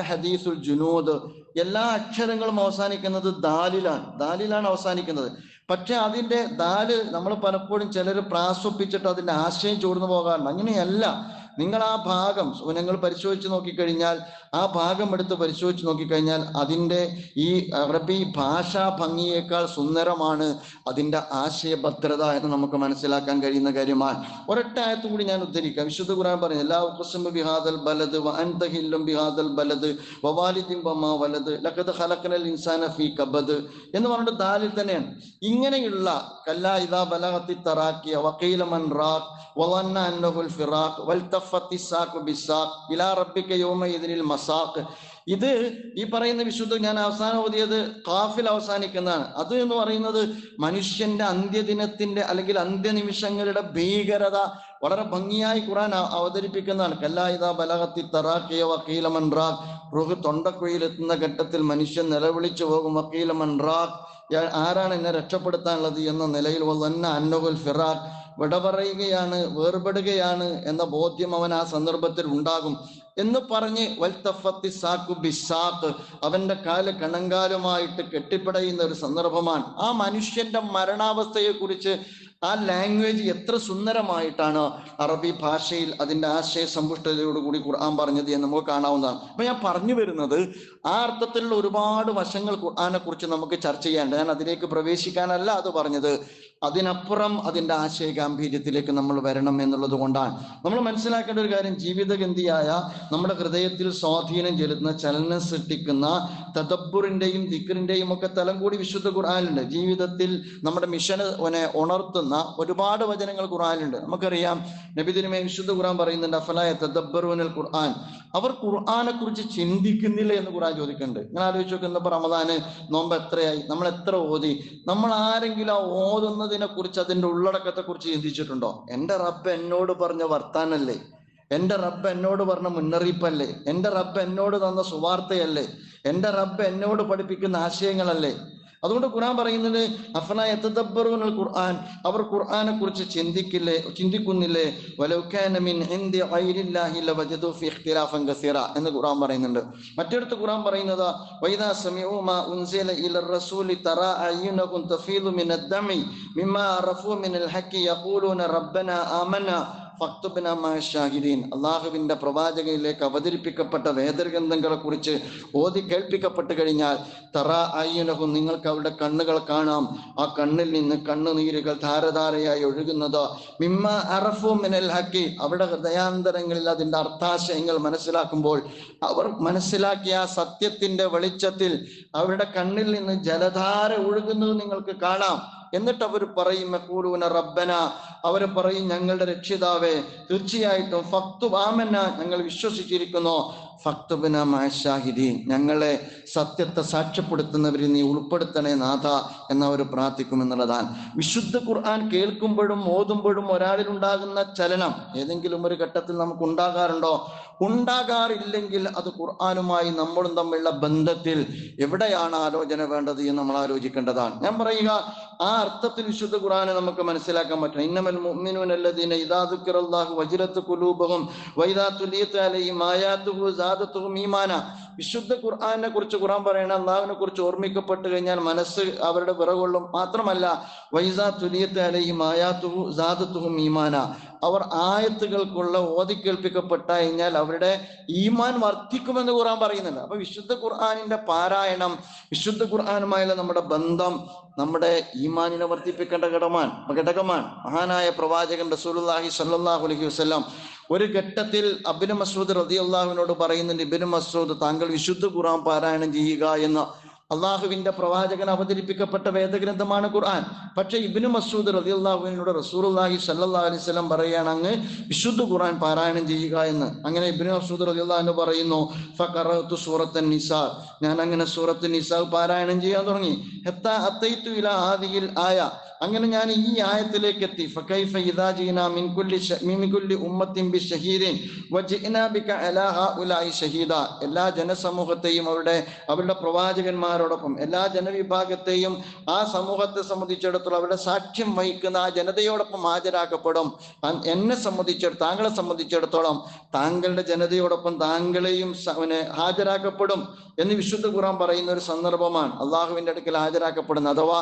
ഹദീസുൽ ജുനൂദ്. എല്ലാ അക്ഷരങ്ങളും അവസാനിക്കുന്നത് ദാലിലാണ്. ദാലിലാണ് അവസാനിക്കുന്നത്. പക്ഷെ അതിന്റെ ദാൽ നമ്മൾ പലപ്പോഴും ചിലർ പ്രാസ്വപ്പിച്ചിട്ട് അതിന്റെ ആശയം ചോർന്നു പോകാറുണ്ട് അങ്ങനെയല്ല. നിങ്ങൾ ആ ഭാഗം നിങ്ങൾ പരിശോധിച്ച് നോക്കിക്കഴിഞ്ഞാൽ ആ ഭാഗം എടുത്ത് പരിശോധിച്ച് നോക്കിക്കഴിഞ്ഞാൽ അതിന്റെ ഈ അറബി ഭാഷാ ഭംഗിയേക്കാൾ സുന്ദരമാണ് അതിന്റെ ആശയഭദ്രത എന്ന് നമുക്ക് മനസ്സിലാക്കാൻ കഴിയുന്ന കാര്യമാണ്. ഒരൊറ്റ ആയത്തും കൂടി ഞാൻ ഉദ്ധരിക്കാം. വിശുദ്ധ ഖുറാൻ പറഞ്ഞു എല്ലാ ഉഖസും ബിഹാദൽ ബലത് വൻതഹില്ലും ബിഹാദൽ ബലത് വവാലിദിം ബമ വലത് ലഖത് ഹലക്കനൽ ഇൻസാന ഫി കബദ് എന്ന് പറഞ്ഞിട്ട് ദാലിൽ തന്നെയാണ്. ഇങ്ങനെയുള്ള കല്ലാ ഇതാ ബലഹത്തി തറാക്കിയ വക്കീലമൻ റാഖ് വവന്ന അന്നഹുൽ ഫിറാഖ് വൽതഫ് മസാഖ്. ഇത് ഈ പറയുന്ന വിശുദ്ധ ഞാൻ അവസാനം ഓതിയത് കാഫിൽ അവസാനിക്കുന്നതാണ്. അത് എന്ന് പറയുന്നത് മനുഷ്യന്റെ അന്ത്യദിനത്തിന്റെ അല്ലെങ്കിൽ അന്ത്യനിമിഷങ്ങളുടെ ഭീകരത വളരെ ഭംഗിയായി ഖുറാൻ അവതരിപ്പിക്കുന്നതാണ്. കല്ലായുധ ബലഹത്തി തറാക്കിയ വക്കീലമൻ റാഖ്. റുഹ് തൊണ്ടക്കുഴിയിലെത്തുന്ന ഘട്ടത്തിൽ മനുഷ്യൻ നിലവിളിച്ചു പോകും. വക്കീലമൻ റാഖ്. ആരാണ് എന്നെ രക്ഷപ്പെടുത്താനുള്ളത് എന്ന നിലയിൽ വന്ന അന്നഹുൽ ഫിറാഖ്. വിട പറയുകയാണ് വേർപെടുകയാണ് എന്ന ബോധ്യം അവൻ ആ സന്ദർഭത്തിൽ ഉണ്ടാകും എന്ന് പറഞ്ഞ് വൽത്തഫത്തി സാക്കു ബിസാഖ് അവന്റെ കാൽ കണങ്കാലുമായിട്ട് കെട്ടിപ്പടയുന്ന ഒരു സന്ദർഭമാണ്. ആ മനുഷ്യന്റെ മരണാവസ്ഥയെ കുറിച്ച് ആ ലാംഗ്വേജ് എത്ര സുന്ദരമായിട്ടാണ് അറബി ഭാഷയിൽ അതിന്റെ ആശയ സമ്പുഷ്ടതയോടുകൂടി ഖുർആൻ പറഞ്ഞത് എന്ന് നമുക്ക് കാണാവുന്നതാണ്. അപ്പൊ ഞാൻ പറഞ്ഞു വരുന്നത് ആ അർത്ഥത്തിലുള്ള ഒരുപാട് വശങ്ങൾ ഖുർആനെ കുറിച്ച് നമുക്ക് ചർച്ച ചെയ്യാനുണ്ട്. ഞാൻ അതിലേക്ക് പ്രവേശിക്കാനല്ല അത് പറഞ്ഞത്. അതിനപ്പുറം അതിന്റെ ആശയ ഗാംഭീര്യത്തിലേക്ക് നമ്മൾ വരണം എന്നുള്ളത് കൊണ്ടാണ്. നമ്മൾ മനസ്സിലാക്കേണ്ട ഒരു കാര്യം ജീവിതഗന്ധിയായ നമ്മുടെ ഹൃദയത്തിൽ സ്വാധീനം ചെലുത്തുന്ന ചലനം സൃഷ്ടിക്കുന്ന തദബ്ബുറിന്റെയും ദിക്കറിന്റെയും ഒക്കെ തലം കൂടി വിശുദ്ധ ഖുറാനുണ്ട് ജീവിതത്തിൽ നമ്മുടെ മിഷനെ ഉണർത്തുന്ന ഒരുപാട് വചനങ്ങൾ ഖുറാനുണ്ട് നമുക്കറിയാം നബിദിനുമേ വിശുദ്ധ ഖുറാൻ പറയുന്നുണ്ട് അഫലായ തദബ്ബറുനൽ ഖുർആൻ. അവർ ഖുർആനെ കുറിച്ച് ചിന്തിക്കുന്നില്ല എന്ന് ഖുറാൻ ചോദിക്കുന്നുണ്ട്. ഇങ്ങനെ ആലോചിച്ച് നോക്കുന്ന ഇപ്പൊ റമദാന് നോമ്പ് എത്രയായി? നമ്മൾ എത്ര ഓതി? നമ്മൾ ആരെങ്കിലും ആ ഓതുന്നതിനെ കുറിച്ച് അതിന്റെ ഉള്ളടക്കത്തെ കുറിച്ച് ചിന്തിച്ചിട്ടുണ്ടോ? എന്റെ റബ്ബ് എന്നോട് പറഞ്ഞ വർത്താനല്ലേ? എന്റെ റബ്ബ് എന്നോട് പറഞ്ഞ മുന്നറിയിപ്പല്ലേ? എന്റെ റബ്ബ് എന്നോട് തന്ന സുവാർത്തയല്ലേ? എന്റെ റബ്ബ് എന്നോട് പഠിപ്പിക്കുന്ന ആശയങ്ങളല്ലേ? അതുകൊണ്ട് ഖുർആൻ പറയുന്നത് അഫന യതദബ്ബറൂനൽ ഖുർആൻ അവർ ഖുർആനെ കുറിച്ച് ചിന്തിക്കില്ലേ ചിന്തിക്കുന്നില്ലേ? വലൗകാന മിൻ ഇൻദി ഗൈരില്ലാഹി ലവജദു ഫി ഇഖ്തിലാഫൻ കസീറ എന്ന് ഖുർആൻ പറയുന്നുണ്ട്. മറ്റൊരിടത്ത് ഖുർആൻ പറയുന്നത് വൈദാ സമിഉ അള്ളാഹുവിന്റെ പ്രവാചകയിലേക്ക് അവതരിപ്പിക്കപ്പെട്ട വേദഗ്രന്ഥങ്ങളെ കുറിച്ച് ഓതി കേൾപ്പിക്കപ്പെട്ട് കഴിഞ്ഞാൽ തറ അയ്യുനഹും നിങ്ങൾക്ക് അവരുടെ കണ്ണുകൾ കാണാം. ആ കണ്ണിൽ നിന്ന് കണ്ണുനീരുകൾ ധാരധാരയായി ഒഴുകുന്നത്. മിമ്മ അറഫു മിനൽ ഹക്കി അവരുടെ ഹൃദയാന്തരങ്ങളിൽ അതിന്റെ അർത്ഥാശയങ്ങൾ മനസ്സിലാക്കുമ്പോൾ അവർ മനസ്സിലാക്കിയ ആ സത്യത്തിന്റെ വെളിച്ചത്തിൽ അവരുടെ കണ്ണിൽ നിന്ന് ജലധാര ഒഴുകുന്നത് നിങ്ങൾക്ക് കാണാം. എന്നിട്ട് അവർ പറയും മെക്കൂലൂന റബ്ബന അവർ പറയും ഞങ്ങളുടെ രക്ഷിതാവേ തീർച്ചയായിട്ടും ഫക്തു വാമന ഞങ്ങൾ വിശ്വസിച്ചിരിക്കുന്നു. ഫക്തുബിന ഷാഹിദീൻ ഞങ്ങളെ സത്യത്തെ സാക്ഷ്യപ്പെടുത്തുന്നവരിൽ നീ ഉൾപ്പെടുത്തണേ നാഥ എന്നവർ പ്രാർത്ഥിക്കുമെന്നുള്ളതാണ്. വിശുദ്ധ ഖുർആൻ കേൾക്കുമ്പോഴും ഓതുമ്പോഴും ഒരാളിൽ ഉണ്ടാകുന്ന ചലനം ഏതെങ്കിലും ഒരു ഘട്ടത്തിൽ നമുക്ക് ഉണ്ടാകാറുണ്ടോ? ഉണ്ടാകാറില്ലെങ്കിൽ അത് ഖുർആാനുമായി നമ്മളും തമ്മിലുള്ള ബന്ധത്തിൽ എവിടെയാണ് ആലോചന വേണ്ടത് എന്ന് നമ്മൾ ആലോചിക്കേണ്ടതാണ്. ഞാൻ പറയുക ആ അർത്ഥത്തിൽ വിശുദ്ധ ഖുർആനെ നമുക്ക് മനസ്സിലാക്കാൻ പറ്റണം. ഇന്നമൽ മുഅ്മിനൂനല്ലദീന ഇദാ ദുക്കിറല്ലാഹു വജിലത്ത് ഖുലൂബഹും വൈദാ തുലിയത അലൈഹിം ആയാതുഹു സാദത്തുഹും ഈമാന. വിശുദ്ധ ഖുർആാനെ കുറിച്ച് ഖുർആൻ പറയണ അള്ളാഹുവിനെ കുറിച്ച് ഓർമ്മിക്കപ്പെട്ട് കഴിഞ്ഞാൽ മനസ്സ് അവരുടെ വിറകൊള്ളും. മാത്രമല്ല വൈസാ തുലിയത്ത് അലയും ആയാത്തുഹു സാദത്തുഹും ഈമാന. അവർ ആയത്തുകൾക്കുള്ള ഓതി കേൾപ്പിക്കപ്പെട്ട കഴിഞ്ഞാൽ അവരുടെ ഈമാൻ വർദ്ധിക്കുമെന്ന് ഖുർആൻ പറയുന്നുണ്ട്. അപ്പൊ വിശുദ്ധ ഖുർആാനിന്റെ പാരായണം വിശുദ്ധ ഖുർആാനുമായുള്ള നമ്മുടെ ബന്ധം നമ്മുടെ ഈമാനിനെ വർദ്ധിപ്പിക്കേണ്ട ഘടകമാണ് ഘടകമാണ്. മഹാനായ പ്രവാചകൻ റസൂലുള്ളാഹി സ്വല്ലല്ലാഹു അലൈഹി വസല്ലം ഒരു ഘട്ടത്തിൽ അബിന് മസൂദ് റതി അള്ളാഹുവിനോട് പറയുന്നുണ്ട് ഇബിന് മസൂദ് താങ്കൾ വിശുദ്ധ ഖുറാൻ പാരായണം ചെയ്യുക എന്ന് അള്ളാഹുവിന്റെ പ്രവാചകൻ അവതരിപ്പിക്കപ്പെട്ട വേദഗ്രന്ഥമാണ് ഖുർആൻ. പക്ഷെ ഇബിനു മസൂദ് റതി അള്ളാഹുവിനോട് റസൂർഹി സല്ലാ സ്വലം പറയുകയാണ് അങ്ങ് വിശുദ്ധ ഖുർആൻ പാരായണം ചെയ്യുക എന്ന്. അങ്ങനെ ഇബിനു മസൂദ് റതി അള്ളാഹു പറയുന്നു ഫറത്തു സൂറത്തൻ നിസാർ ഞാൻ അങ്ങനെ സൂറത്ത് നിസാ പാരായണം ചെയ്യാൻ തുടങ്ങി. ആദിയിൽ ആയ. അങ്ങനെ ഞാൻ ഈ ആയത്തിലേക്ക് എത്തി. ഫകൈഫ ഇദാ മിൻ കുല്ലി മിൻ കുല്ലി ഉമ്മത്തിൻ ബി ബിക ഷഹീദ എല്ലാ ജനസമൂഹത്തെയും അവരുടെ അവരുടെ പ്രവാചകന്മാരോടൊപ്പം എല്ലാ ജനവിഭാഗത്തെയും ആ സമൂഹത്തെ സംബന്ധിച്ചിടത്തോളം അവരുടെ സാക്ഷ്യം വഹിക്കുന്ന ആ ജനതയോടൊപ്പം ഹാജരാക്കപ്പെടും. എന്നെ സംബന്ധിച്ചിടത്തോളം താങ്കളെ സംബന്ധിച്ചിടത്തോളം താങ്കളുടെ ജനതയോടൊപ്പം താങ്കളെയും അവനെ ഹാജരാക്കപ്പെടും എന്ന് വിശുദ്ധ ഖുറാൻ പറയുന്ന ഒരു സന്ദർഭമാണ്. അള്ളാഹുവിന്റെ അടുക്കൽ ഹാജരാക്കപ്പെടുന്നത്. അഥവാ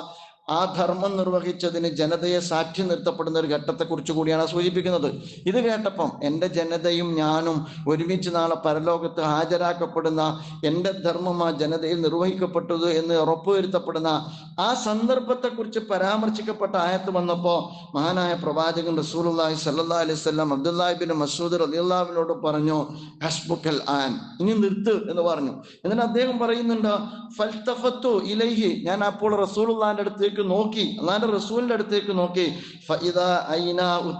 ആ ധർമ്മം നിർവഹിച്ചതിന് ജനതയെ സാക്ഷി നിർത്തപ്പെടുന്ന ഒരു ഘട്ടത്തെ കുറിച്ച് കൂടിയാണ് സൂചിപ്പിക്കുന്നത്. ഇത് കേട്ടപ്പം എന്റെ ജനതയും ഞാനും ഒരുമിച്ച് നാളെ പരലോകത്ത് ഹാജരാക്കപ്പെടുന്ന എന്റെ ധർമ്മം ആ ജനതയിൽ നിർവഹിക്കപ്പെട്ടത് എന്ന് ഉറപ്പുവരുത്തപ്പെടുന്ന ആ സന്ദർഭത്തെക്കുറിച്ച് പരാമർശിക്കപ്പെട്ട ആയത്ത് വന്നപ്പോൾ മഹാനായ പ്രവാചകൻ റസൂലുള്ളാഹി സല്ലാ അലൈഹി വസല്ലം അബ്ദുല്ലാഹിബിൻ മസൂദ് റളിയല്ലാഹുവിനോട് പറഞ്ഞു ഹസ്ബുക്കൽ ആൻ. ഇനി നിർത്ത് എന്ന് പറഞ്ഞു. എന്നിട്ട് അദ്ദേഹം പറയുന്നുണ്ട് ഫൽത്തഫത്തു ഇലൈഹി. ഞാൻ അപ്പോൾ റസൂലുള്ളാഹിന്റെ അടുത്തേക്ക് നോക്കി അള്ളാഹിന്റെ റസൂലിന്റെ അടുത്തേക്ക് നോക്കി.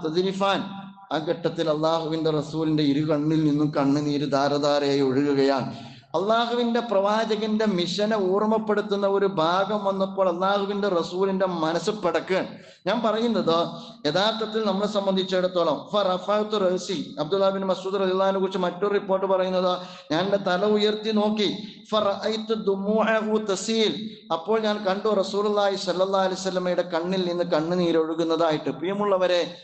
തദ്രിഫാൻ ആ ഘട്ടത്തിൽ അള്ളാഹുവിന്റെ റസൂലിന്റെ ഇരു കണ്ണിൽ നിന്നും കണ്ണുനീര് ധാരധാരയായി ഒഴുകുകയാണ്. അള്ളാഹുവിന്റെ പ്രവാചകന്റെ മിഷനെ ഓർമ്മപ്പെടുത്തുന്ന ഒരു ഭാഗം വന്നപ്പോൾ അള്ളാഹുവിന്റെ റസൂലിന്റെ മനസ്സ് പടക്ക് ഞാൻ പറയുന്നത് യഥാർത്ഥത്തിൽ നമ്മളെ സംബന്ധിച്ചിടത്തോളം റസി അബ്ദുല്ലാ അബ്ദുല്ലാബിൻ മസൂദ് റഹിനെ കുറിച്ച് മറ്റൊരു റിപ്പോർട്ട് പറയുന്നത് ഞാൻ എന്റെ തല ഉയർത്തി നോക്കി അപ്പോൾ ഞാൻ കണ്ടു സ്വല്ലല്ലാഹി അലൈഹി വസല്ലമയുടെ കണ്ണിൽ നിന്ന് കണ്ണുനീരൊഴുകുന്നതായിട്ട്. പ്രിയമുള്ളവരെ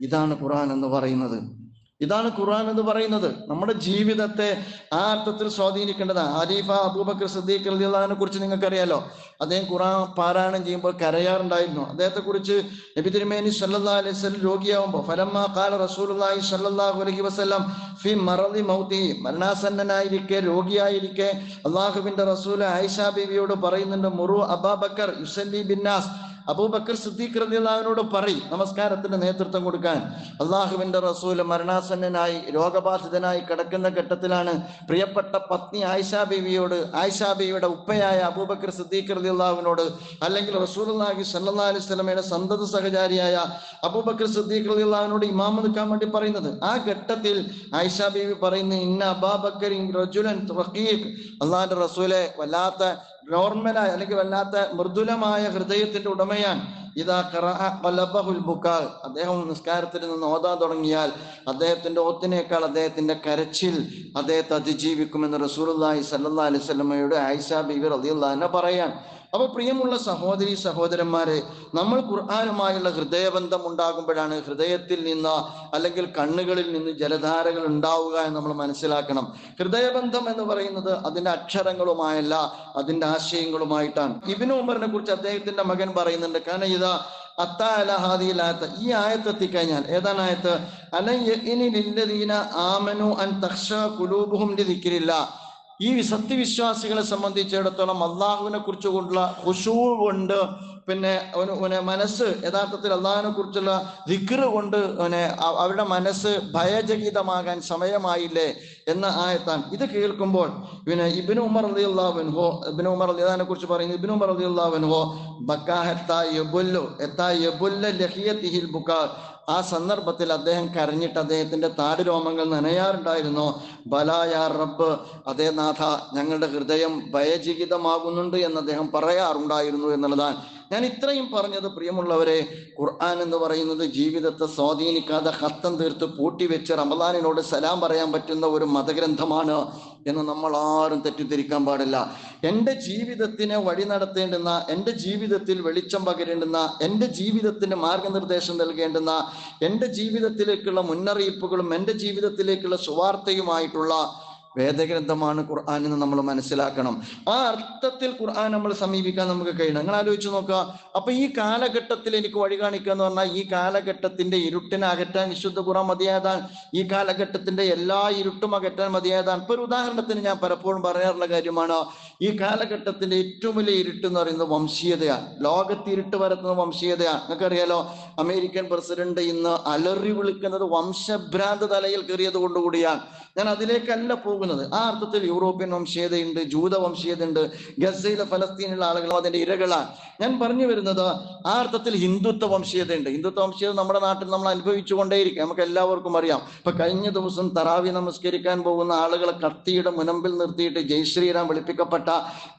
ഇതാണ് ഖുറാൻ എന്ന് പറയുന്നത്. ഇതാണ് ഖുർആൻ എന്ന് പറയുന്നത്. നമ്മുടെ ജീവിതത്തെ ആ അർത്ഥത്തിൽ സ്വാധീനിക്കേണ്ടത് ആരിഫ അബൂബക്കർ സിദ്ദീഖ് അലിയുള്ളതിനെ കുറിച്ച് നിങ്ങൾക്കറിയാലോ? അദ്ദേഹം ഖുർആൻ പാരായണം ചെയ്യുമ്പോൾ കരയാറുണ്ടായിരുന്നു. അദ്ദേഹത്തെ കുറിച്ച് നബി തിരുമേനി സല്ലാ അലൈഹി വസല്ലം രോഗിയാവുമ്പോൾ ഫലമ്മ ഖാല റസൂലുള്ളാഹി സല്ലല്ലാഹു അലൈഹി വസല്ലം ഫി മറലി മൗതി മരണാസന്നനായിരിക്കെ രോഗിയായിരിക്കെ. അള്ളാഹുവിന്റെ റസൂൽ ആയിഷ ബീവിയോട് പറയുന്നുണ്ട് മുറു അബാബക്കർ യുസല്ലി ബിന്നാസ് അബൂബക്കർ സിദ്ദീഖ് റളിയല്ലാഹുവിനോട് പറയും നമസ്കാരത്തിന് നേതൃത്വം കൊടുക്കാൻ. അള്ളാഹുവിന്റെ റസൂൽ മരണാസന്നനായി രോഗബാധിതനായി കിടക്കുന്ന ഘട്ടത്തിലാണ് പ്രിയപ്പെട്ട പത്നി ആയിഷാ ബീവിയോട് ആയിഷാ ബീവിയുടെ ഉപ്പയായ അബൂബക്കർ സിദ്ദീഖ് റളിയല്ലാഹുവിനോട് അല്ലെങ്കിൽ റസൂലുള്ളാഹി സല്ലാ അലൈഹി സ്വലമയുടെ സന്തത സഹചാരിയായ അബൂബക്കർ സിദ്ദീഖ് റളിയല്ലാഹുവിനോട് ഇമാമ് നിൽക്കാൻ വേണ്ടി പറയുന്നത്. ആ ഘട്ടത്തിൽ ആയിഷ ബീവി പറയുന്നു ഇന്ന അബാബക്കർ റജുലൻ റസൂലെ വല്ലാത്ത നോർമലായ അല്ലെങ്കിൽ വല്ലാത്ത മൃദുലമായ ഹൃദയത്തിന്റെ ഉടമയാൻ ഇതാ ഖലബഹുൽ ബുക്കാൽ അദ്ദേഹം നിസ്കാരത്തിൽ നിന്ന് ഓതാൻ തുടങ്ങിയാൽ അദ്ദേഹത്തിന്റെ ഓത്തിനേക്കാൾ അദ്ദേഹത്തിന്റെ കരച്ചിൽ അദ്ദേഹത്തെ അതിജീവിക്കുമെന്ന് സല്ലാ അലൈഹി സ്വലമയുടെ ആയിഷ ബീവി റളിയല്ലാഹു അൻഹ പറയാൻ. അപ്പൊ പ്രിയമുള്ള സഹോദരി സഹോദരന്മാരെ നമ്മൾ ഖുർആാനുമായുള്ള ഹൃദയബന്ധം ഉണ്ടാകുമ്പോഴാണ് ഹൃദയത്തിൽ നിന്ന് അല്ലെങ്കിൽ കണ്ണുകളിൽ നിന്ന് ജലധാരകൾ ഉണ്ടാവുക എന്ന് നമ്മൾ മനസ്സിലാക്കണം. ഹൃദയബന്ധം എന്ന് പറയുന്നത് അതിന്റെ അക്ഷരങ്ങളുമായല്ല അതിന്റെ ആശയങ്ങളുമായിട്ടാണ്. ഇബിനു ഉമറിനെ കുറിച്ച് അദ്ദേഹത്തിന്റെ മകൻ പറയുന്നുണ്ട് കാരണം ഇതാ അത്താലഹാദിയിലാത്ത ഈ ആയത്ത് എത്തിക്കഴിഞ്ഞാൽ ഏതാണ് ആയത്ത്? അലീന ആമനു അൻ തക്ഷ കുലൂബുഹും ദിക്കിരില്ല ഈ സത്യവിശ്വാസികളെ സംബന്ധിച്ചിടത്തോളം അള്ളാഹുവിനെ കുറിച്ച് കൊണ്ടുള്ള ഹുഷൂ പിന്നെ ഒരു മനസ്സ് യഥാർത്ഥത്തിൽ അള്ളാഹിനെ കുറിച്ചുള്ള ദിക്റ് കൊണ്ട് പിന്നെ അവരുടെ മനസ്സ് ഭയചകിതമാകാൻ സമയമായില്ലേ എന്ന ആയത്താൻ ഇത് കേൾക്കുമ്പോൾ പിന്നെ ഇബിന് ഉമർ അലി അള്ളാഹുൻഹോ ഇബിന് ഉമർ അലിദാനെ കുറിച്ച് പറയുന്നത് ഇബിന് ഉമർ അലി അള്ളാഹുൻഹോ ബക്കാഹത്ത യബുല്ലു എത്താ യബുല്ല ലഹിയത്തിഹിൽ ബുക്കാ ആ സന്ദർഭത്തിൽ അദ്ദേഹം കരഞ്ഞിട്ട് അദ്ദേഹത്തിന്റെ താടി രോമങ്ങൾ നനയാറുണ്ടായിരുന്നു. ബലായ റബ്ബ് അതേ നാഥ ഞങ്ങളുടെ ഹൃദയം ഭയചകിതമാകുന്നുണ്ട് എന്ന് അദ്ദേഹം പറയാറുണ്ടായിരുന്നു എന്നുള്ളതാണ്. ഞാൻ ഇത്രയും പറഞ്ഞത് പ്രിയമുള്ളവരെ ഖുർആൻ എന്ന് പറയുന്നത് ജീവിതത്തെ സ്വാധീനിക്കാതെ ഹത്തം തീർത്ത് പൂട്ടിവെച്ച് റമദാനിനോട് സലാം പറയാൻ പറ്റുന്ന ഒരു മതഗ്രന്ഥമാണ് എന്ന് നമ്മൾ ആരും തെറ്റിദ്ധരിക്കാൻ പാടില്ല. എന്റെ ജീവിതത്തിനെ വഴി നടത്തേണ്ടുന്ന എന്റെ ജീവിതത്തിൽ വെളിച്ചം പകരേണ്ടുന്ന എന്റെ ജീവിതത്തിന് മാർഗനിർദ്ദേശം നൽകേണ്ടുന്ന എന്റെ ജീവിതത്തിലേക്കുള്ള മുന്നറിയിപ്പുകളും എന്റെ ജീവിതത്തിലേക്കുള്ള സുവാർത്തയുമായിട്ടുള്ള വേദഗ്രന്ഥമാണ് ഖുർആൻ എന്ന് നമ്മൾ മനസ്സിലാക്കണം. ആ അർത്ഥത്തിൽ ഖുർആൻ നമ്മൾ സമീപിക്കാൻ നമുക്ക് കഴിയണം. നിങ്ങൾ ആലോചിച്ച് നോക്കുക. അപ്പൊ ഈ കാലഘട്ടത്തിൽ എനിക്ക് വഴി കാണിക്കുക എന്ന് പറഞ്ഞാൽ ഈ കാലഘട്ടത്തിന്റെ ഇരുട്ടിനെ അകറ്റാൻ വിശുദ്ധ ഖുറാൻ മതിയായതാണ്. ഈ കാലഘട്ടത്തിന്റെ എല്ലാ ഇരുട്ടും അകറ്റാൻ മതിയായതാണ്. ഇപ്പൊ ഒരു ഉദാഹരണത്തിന് ഞാൻ പലപ്പോഴും പറയാറുള്ള കാര്യമാണ്. ഈ കാലഘട്ടത്തിന്റെ ഏറ്റവും വലിയ ഇരുട്ട് എന്ന് പറയുന്നത് വംശീയതയാണ് ലോകത്ത് ഇരുട്ട് പരത്തുന്ന വംശീയതയാണ് നിങ്ങൾക്കറിയാലോ അമേരിക്കൻ പ്രസിഡന്റ് ഇന്ന് അലറി വിളിക്കുന്നത് വംശഭ്രാന്ത് തലയിൽ കയറിയത് കൊണ്ടുകൂടിയാണ്. ഞാൻ അതിലേക്കല്ല പോകുന്നത്. ആ അർത്ഥത്തിൽ യൂറോപ്യൻ വംശീയതയുണ്ട് ജൂത വംശീയതയുണ്ട് ഗസയിലെ ഫലസ്തീനിലുള്ള ആളുകളും അതിന്റെ ഇരകളാണ് ഞാൻ പറഞ്ഞു വരുന്നത് ആ അർത്ഥത്തിൽ ഹിന്ദുത്വ വംശീയതയുണ്ട്. ഹിന്ദുത്വ വംശീയത നമ്മുടെ നാട്ടിൽ നമ്മൾ അനുഭവിച്ചു കൊണ്ടേയിരിക്കും നമുക്ക് എല്ലാവർക്കും അറിയാം. ഇപ്പൊ കഴിഞ്ഞ ദിവസം തറാവി നമസ്കരിക്കാൻ പോകുന്ന ആളുകളെ കത്തിയുടെ മുനമ്പിൽ നിർത്തിയിട്ട് ജയ് ശ്രീറാം വിളിപ്പിക്കപ്പെട്ട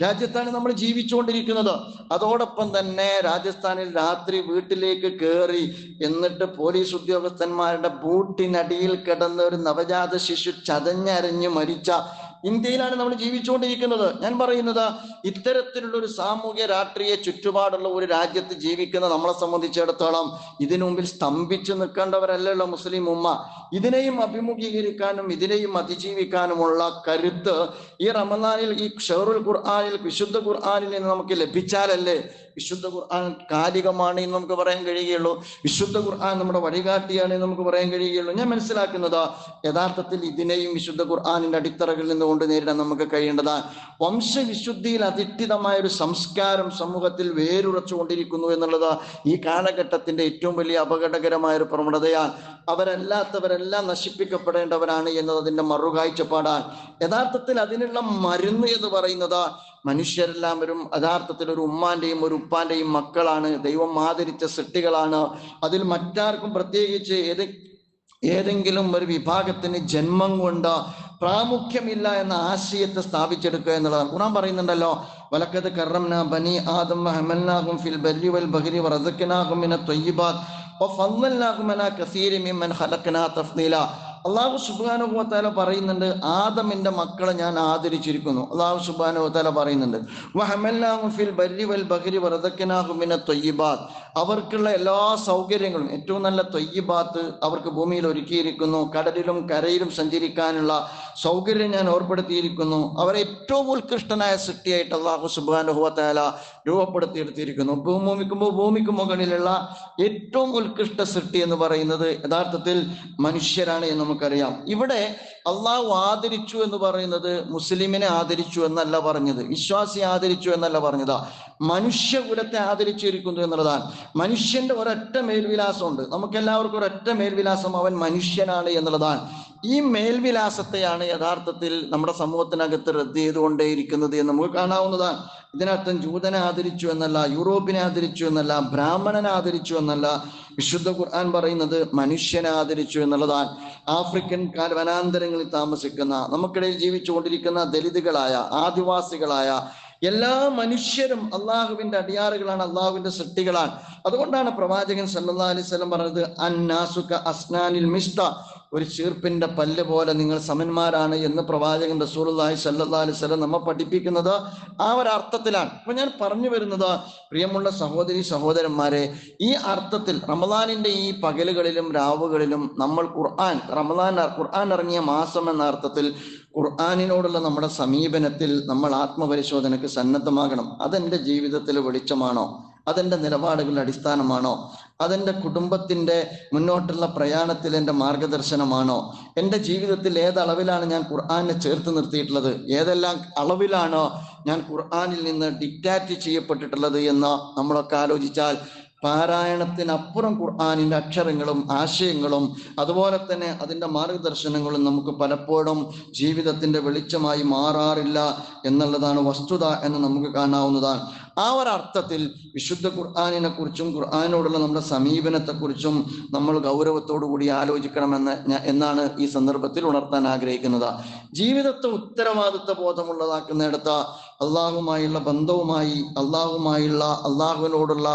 രാജ്യത്താണ് നമ്മൾ ജീവിച്ചുകൊണ്ടിരിക്കുന്നത്. അതോടൊപ്പം തന്നെ രാജസ്ഥാനിൽ രാത്രി വീട്ടിലേക്ക് കയറി എന്നിട്ട് പോലീസ് ഉദ്യോഗസ്ഥന്മാരുടെ ബൂട്ടിനടിയിൽ കിടന്ന ഒരു നവജാത ശിശു ചതഞ്ഞരഞ്ഞ് മരിച്ച ഇന്ത്യയിലാണ് നമ്മൾ ജീവിച്ചുകൊണ്ടിരിക്കുന്നത്. ഞാൻ പറയുന്നത് ഇത്തരത്തിലുള്ള ഒരു സാമൂഹ്യ രാഷ്ട്രീയ ചുറ്റുപാടുള്ള ഒരു രാജ്യത്ത് ജീവിക്കുന്ന നമ്മളെ സംബന്ധിച്ചിടത്തോളം ഇതിനു മുമ്പിൽ സ്തംഭിച്ചു നിൽക്കേണ്ടവരല്ലല്ലോ മുസ്ലിം ഉമ്മ. ഇതിനെയും അഭിമുഖീകരിക്കാനും ഇതിനെയും അതിജീവിക്കാനുമുള്ള കരുത്ത് ഈ റമദാനിൽ ഈ ഷെറുൽ ഖുർആാനിൽ വിശുദ്ധ ഖുർആാനിൽ നിന്ന് നമുക്ക് ലഭിച്ചാലല്ലേ വിശുദ്ധ ഖുർആൻ കാലികമാണ് എന്ന് നമുക്ക് പറയാൻ കഴിയുകയുള്ളൂ. വിശുദ്ധ ഖുർആൻ നമ്മുടെ വഴികാട്ടിയാണ് എന്ന് നമുക്ക് പറയാൻ കഴിയുകയുള്ളൂ. ഞാൻ മനസ്സിലാക്കുന്നത് യഥാർത്ഥത്തിൽ ഇതിനെയും വിശുദ്ധ ഖുർആാനിന്റെ അടിത്തറകളിൽ നിന്നുകൊണ്ട് നേരിടാൻ നമുക്ക് കഴിയേണ്ടതാണ് വംശവിശുദ്ധിയിൽ അധിഷ്ഠിതമായ ഒരു സംസ്കാരം സമൂഹത്തിൽ വേരുറച്ചുകൊണ്ടിരിക്കുന്നു എന്നുള്ളത് ഈ കാലഘട്ടത്തിന്റെ ഏറ്റവും വലിയ അപകടകരമായ ഒരു പ്രവണതയാണ് അവരല്ലാത്തവരെല്ലാം നശിപ്പിക്കപ്പെടേണ്ടവരാണ് എന്നത് അതിന്റെ മറുകാഴ്ചപ്പാടാണ്. യഥാർത്ഥത്തിൽ അതിനുള്ള മരുന്ന് എന്ന് പറയുന്നത് മനുഷ്യരെല്ലാവരും യഥാർത്ഥത്തിൽ ഒരു ഉമ്മാന്റെയും ഒരു ഉപ്പാന്റെയും മക്കളാണ്. ദൈവം ആദരിച്ച സൃഷ്ടികളാണ്. അതിൽ മറ്റാർക്കും പ്രത്യേകിച്ച് ഏത് ഏതെങ്കിലും ഒരു വിഭാഗത്തിന് ജന്മം കൊണ്ട് പ്രാമുഖ്യമില്ല എന്ന ആശയത്തെ സ്ഥാപിച്ചെടുക്കുക എന്നുള്ളതാണ്. ഖുറാൻ പറയുന്നുണ്ടല്ലോ വലക്കത് കറംന ബനി ആദം ഹമൽനാഹും ഫിൽ ബല്ലി വൽ ബഹരി വറദക്കനാകും മിന ത്വയ്യിബാത്ത് വഫضلناهم على كثير ممن خلقنا تفضيلا. അള്ളാഹു സുബാനുഭവത്താല പറയുന്നുണ്ട് ആദമിന്റെ മക്കളെ ഞാൻ ആദരിച്ചിരിക്കുന്നു. അള്ളാഹു സുബാനുഭവത്താല പറയുന്നുണ്ട് വഹമല്ലാഹു ഫിൽ ബരി വൽ ബഹരി വറദക്കനാഹു മിന ത്വയ്യിബാത്ത് അവർക്കുള്ള എല്ലാ സൗകര്യങ്ങളും ഏറ്റവും നല്ല ത്വയ്യിബാത്ത് അവർക്ക് ഭൂമിയിൽ ഒരുക്കിയിരിക്കുന്നു. കടലിലും കരയിലും സഞ്ചരിക്കാനുള്ള സൗകര്യം ഞാൻ ഏർപ്പെടുത്തിയിരിക്കുന്നു. അവരെ ഏറ്റവും ഉത്കൃഷ്ടനായ സൃഷ്ടിയായിട്ട് അള്ളാഹു സുബാനുഭവത്താല രൂപപ്പെടുത്തിയെടുത്തിരിക്കുന്നു. ഭൂമിക്കുമ്പോൾ ഭൂമിക്ക് മുകളിലുള്ള ഏറ്റവും ഉത്കൃഷ്ട സൃഷ്ടി എന്ന് പറയുന്നത് യഥാർത്ഥത്തിൽ മനുഷ്യരാണ് എന്ന് നമുക്കറിയാം. ഇവിടെ അള്ളാഹു ആദരിച്ചു എന്ന് പറയുന്നത് മുസ്ലിമിനെ ആദരിച്ചു എന്നല്ല പറഞ്ഞത്. വിശ്വാസി ആദരിച്ചു എന്നല്ല പറഞ്ഞതാ. മനുഷ്യകുലത്തെ ആദരിച്ചിരിക്കുന്നു എന്നുള്ളതാണ്. മനുഷ്യന്റെ ഒരൊറ്റ മേൽവിലാസമുണ്ട്. നമുക്കെല്ലാവർക്കും ഒരൊറ്റ മേൽവിലാസം അവൻ മനുഷ്യനാണ് എന്നുള്ളതാണ്. ഈ മേൽവിലാസത്തെയാണ് യഥാർത്ഥത്തിൽ നമ്മുടെ സമൂഹത്തിനകത്ത് റദ്ദ് ചെയ്തുകൊണ്ടേയിരിക്കുന്നത് എന്ന് നമുക്ക് കാണാവുന്നതാണ്. ഇതിനർത്ഥം ജൂതനെ ആദരിച്ചു എന്നല്ല യൂറോപ്പിനെ ആദരിച്ചു എന്നല്ല ബ്രാഹ്മണനെ ആദരിച്ചു എന്നല്ല വിശുദ്ധ ഖുർആൻ പറയുന്നത് മനുഷ്യനെ ആദരിച്ചു എന്നുള്ളതാണ്. ആഫ്രിക്കൻ വനാന്തരങ്ങളിൽ താമസിക്കുന്ന നമുക്കിടയിൽ ജീവിച്ചുകൊണ്ടിരിക്കുന്ന ദലിതുകളായ ആദിവാസികളായ എല്ലാ മനുഷ്യരും അള്ളാഹുവിന്റെ അടിയാറുകളാണ് അള്ളാഹുവിന്റെ സൃഷ്ടികളാണ്. അതുകൊണ്ടാണ് പ്രവാചകൻ സല്ലാ അലൈഹി വസല്ലം പറഞ്ഞത് അന്നാസുക അസ്നാനിൽ മിസ്ത ഒരു ചീർപ്പിന്റെ പല്ല് പോലെ നിങ്ങൾ സമന്മാരാണ് എന്ന് പ്രവാചകൻ റസൂലുള്ളാഹി സല്ലല്ലാഹു അലൈഹി വസല്ലം നമ്മെ പഠിപ്പിക്കുന്നത് ആ അർത്ഥത്തിലാണ്. അപ്പൊ ഞാൻ പറഞ്ഞു വരുന്നത് പ്രിയമുള്ള സഹോദരി സഹോദരന്മാരെ ഈ അർത്ഥത്തിൽ റമദാനിന്റെ ഈ പകലുകളിലും രാവുകളിലും നമ്മൾ ഖുർആൻ റമദാൻ ഖുർആൻ ഇറങ്ങിയ മാസം എന്ന അർത്ഥത്തിൽ ഖുർആാനിനോടുള്ള നമ്മുടെ സമീപനത്തിൽ നമ്മൾ ആത്മപരിശോധനയ്ക്ക് സന്നദ്ധമാകണം. അതെന്റെ ജീവിതത്തിലെ വെളിച്ചമാണോ? അതെന്റെ നിലപാടുകളുടെ അടിസ്ഥാനമാണോ? അതെന്റെ കുടുംബത്തിന്റെ മുന്നോട്ടുള്ള പ്രയാണത്തിൽ എന്റെ മാർഗദർശനമാണോ? എന്റെ ജീവിതത്തിൽ ഏതളവിലാണ് ഞാൻ ഖുർആാനെ ചേർത്ത് നിർത്തിയിട്ടുള്ളത്? ഏതെല്ലാം അളവിലാണോ ഞാൻ ഖുർആാനിൽ നിന്ന് ഡിക്റ്റാറ്റ് ചെയ്യപ്പെട്ടിട്ടുള്ളത് എന്ന് നമ്മളൊക്കെ ആലോചിച്ചാൽ പാരായണത്തിനപ്പുറം ഖുർആാനിന്റെ അക്ഷരങ്ങളും ആശയങ്ങളും അതുപോലെ തന്നെ അതിന്റെ മാർഗദർശനങ്ങളും നമുക്ക് പലപ്പോഴും ജീവിതത്തിന്റെ വെളിച്ചമായി മാറാറില്ല എന്നുള്ളതാണ് വസ്തുത എന്ന് നമുക്ക് കാണാവുന്നതാണ്. ആ ഒരു അർത്ഥത്തിൽ വിശുദ്ധ ഖുർആാനിനെ കുറിച്ചും ഖുർആാനോടുള്ള നമ്മുടെ സമീപനത്തെക്കുറിച്ചും നമ്മൾ ഗൗരവത്തോടു കൂടി ആലോചിക്കണമെന്ന് എന്നാണ് ഈ സന്ദർഭത്തിൽ ഉണർത്താൻ ആഗ്രഹിക്കുന്നത്. ജീവിതത്തെ ഉത്തരവാദിത്വ ബോധമുള്ളതാക്കുന്നിടത്ത് അള്ളാഹുമായുള്ള ബന്ധവുമായി അള്ളാഹുമായുള്ള അള്ളാഹുവിനോടുള്ള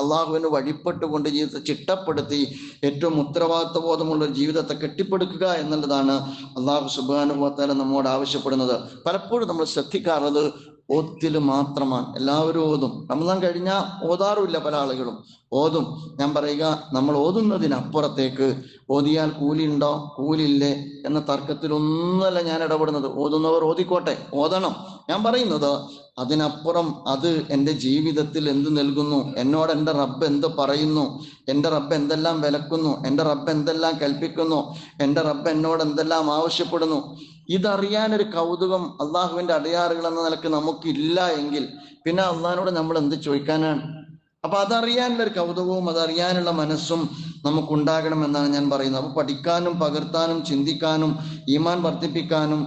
അള്ളാഹുവിന് വഴിപ്പെട്ടുകൊണ്ട് ജീവിതത്തെ ചിട്ടപ്പെടുത്തി ഏറ്റവും ഉത്തരവാദിത്വ ബോധമുള്ള ജീവിതത്തെ കെട്ടിപ്പടുക്കുക എന്നുള്ളതാണ് അള്ളാഹു സുബാനുഭവത്താല നമ്മോട് ആവശ്യപ്പെടുന്നത്. പലപ്പോഴും നമ്മൾ ശ്രദ്ധിക്കാറുള്ളത് ഓത്തിൽ മാത്രമാണ്. എല്ലാവരും ഓതും. റമദാൻ കഴിഞ്ഞാൽ ഓതാറുമില്ല പല ആളുകളും. ഓതും. ഞാൻ പറയുക നമ്മൾ ഓതുന്നതിനപ്പുറത്തേക്ക് ഓതിയാൽ കൂലിയുണ്ടോ? കൂലില്ലേ എന്ന തർക്കത്തിലൊന്നല്ല ഞാൻ ഇടപെടുന്നത്. ഓതുന്നവർ ഓതിക്കോട്ടെ. ഓതണം. ഞാൻ പറയുന്നത് അതിനപ്പുറം അത് എന്റെ ജീവിതത്തിൽ എന്ത് നൽകുന്നു? എന്നോട് എന്റെ റബ്ബ് എന്ത് പറയുന്നു? എന്റെ റബ്ബ് എന്തെല്ലാം വിലക്കുന്നു? എന്റെ റബ്ബ് എന്തെല്ലാം കൽപ്പിക്കുന്നു? എന്റെ റബ്ബ് എന്നോട് എന്തെല്ലാം ആവശ്യപ്പെടുന്നു? ഇതറിയാൻ ഒരു കൗതുകം അള്ളാഹുവിന്റെ അടയാറുകൾ എന്ന നിലയ്ക്ക് നമുക്കില്ല എങ്കിൽ പിന്നെ അള്ളാഹിനോട് നമ്മൾ എന്ത് ചോദിക്കാനാണ്? അപ്പൊ അതറിയാനുള്ള ഒരു കൗതുകവും അതറിയാനുള്ള മനസ്സും നമുക്കുണ്ടാകണം എന്നാണ് ഞാൻ പറയുന്നത്. അപ്പൊ പഠിക്കാനും പകർത്താനും ചിന്തിക്കാനും ഈമാൻ വർദ്ധിപ്പിക്കാനും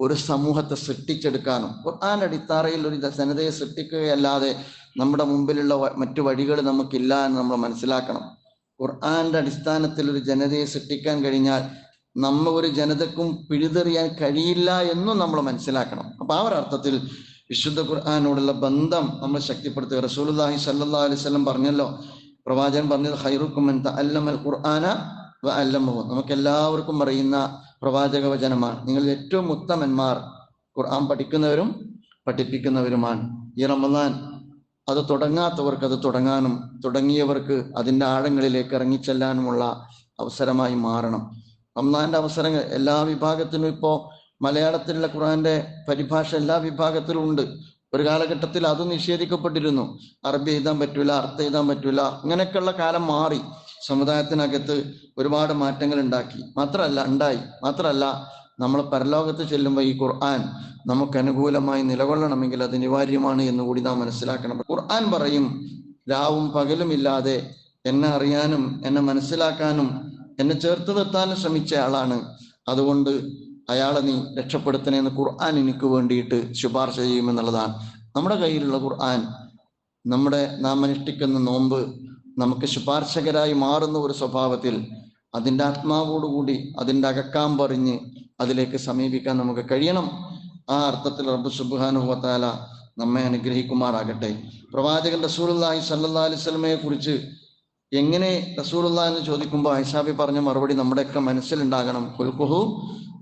ഒരു സമൂഹത്തെ സൃഷ്ടിച്ചെടുക്കാനും ഖുർആൻ അടിത്താറയിൽ ഒരു ജനതയെ സൃഷ്ടിക്കുകയല്ലാതെ നമ്മുടെ മുമ്പിലുള്ള മറ്റു വഴികൾ നമുക്കില്ല എന്ന് നമ്മൾ മനസ്സിലാക്കണം. ഖുർആന്റെ അടിസ്ഥാനത്തിൽ ഒരു ജനതയെ സൃഷ്ടിക്കാൻ കഴിഞ്ഞാൽ നമ്മ ഒരു ജനതക്കും പിഴുതെറിയാൻ കഴിയില്ല എന്നും നമ്മൾ മനസ്സിലാക്കണം. അപ്പൊ ആ ഒരു അർത്ഥത്തിൽ വിശുദ്ധ ഖുർആാനോടുള്ള ബന്ധം നമ്മൾ ശക്തിപ്പെടുത്തുക. റസൂലുള്ളാഹി സല്ലാ അലൈഹി വസല്ലം പറഞ്ഞല്ലോ പ്രവാചകൻ പറഞ്ഞത് ഹൈറുക്കും മൻ തഅല്ലമൽ ഖുർആന അല്ലമോ അല്ലമഹു നമുക്ക് എല്ലാവർക്കും അറിയുന്ന പ്രവാചക വചനമാണ്. നിങ്ങൾ ഏറ്റവും ഉത്തമന്മാർ ഖുർആൻ പഠിക്കുന്നവരും പഠിപ്പിക്കുന്നവരുമാണ്. ഈ റമദാൻ അത് തുടങ്ങാത്തവർക്ക് അത് തുടങ്ങാനും തുടങ്ങിയവർക്ക് അതിന്റെ ആഴങ്ങളിലേക്ക് ഇറങ്ങിച്ചെല്ലാനുമുള്ള അവസരമായി മാറണം. റംസാന്റെ അവസരങ്ങൾ എല്ലാ വിഭാഗത്തിനും ഇപ്പോ മലയാളത്തിലുള്ള ഖുറാന്റെ പരിഭാഷ എല്ലാ വിഭാഗത്തിലും ഉണ്ട്. ഒരു കാലഘട്ടത്തിൽ അത് നിഷേധിക്കപ്പെട്ടിരുന്നു. അറബി എഴുതാൻ പറ്റൂല അർത്ഥം എഴുതാൻ പറ്റൂല ഇങ്ങനെയൊക്കെയുള്ള കാലം മാറി. സമുദായത്തിനകത്ത് ഒരുപാട് മാറ്റങ്ങൾ ഉണ്ടാക്കി. മാത്രമല്ല ഉണ്ടായി. മാത്രമല്ല നമ്മൾ പരലോകത്ത് ചെല്ലുമ്പോൾ ഈ ഖുർആൻ നമുക്ക് അനുകൂലമായി നിലകൊള്ളണമെങ്കിൽ അത് അനിവാര്യമാണ് എന്ന് കൂടി നാം മനസ്സിലാക്കണം. ഖുർആൻ പറയും രാവും പകലും ഇല്ലാതെ എന്നെ അറിയാനും എന്നെ മനസ്സിലാക്കാനും എന്നെ ചേർത്ത് നിർത്താൻ ശ്രമിച്ച ആളാണ്. അതുകൊണ്ട് അയാളെ നീ രക്ഷപ്പെടുത്തണേന്ന് ഖുർആൻ എനിക്ക് വേണ്ടിയിട്ട് ശുപാർശ ചെയ്യുമെന്നുള്ളതാണ്. നമ്മുടെ കയ്യിലുള്ള ഖുർആൻ നമ്മുടെ നാം അനുഷ്ഠിക്കുന്ന നോമ്പ് നമുക്ക് ശുപാർശകരായി മാറുന്ന ഒരു സ്വഭാവത്തിൽ അതിന്റെ ആത്മാവോടുകൂടി അതിന്റെ അകക്കാം പറഞ്ഞ് അതിലേക്ക് സമീപിക്കാൻ നമുക്ക് കഴിയണം. ആ അർത്ഥത്തിൽ റബ്ബ് സുബാനുഹത്താല നമ്മെ അനുഗ്രഹിക്കുമാറാകട്ടെ. പ്രവാചകൻ റസൂലുള്ളാഹി സല്ലാ വസല്ലമയെ കുറിച്ച് എങ്ങനെ റസൂലുള്ള എന്ന് ചോദിക്കുമ്പോൾ ഐഷാബി പറഞ്ഞ മറുപടി നമ്മുടെയൊക്കെ മനസ്സിലുണ്ടാകണം. കുൽക്കുഹു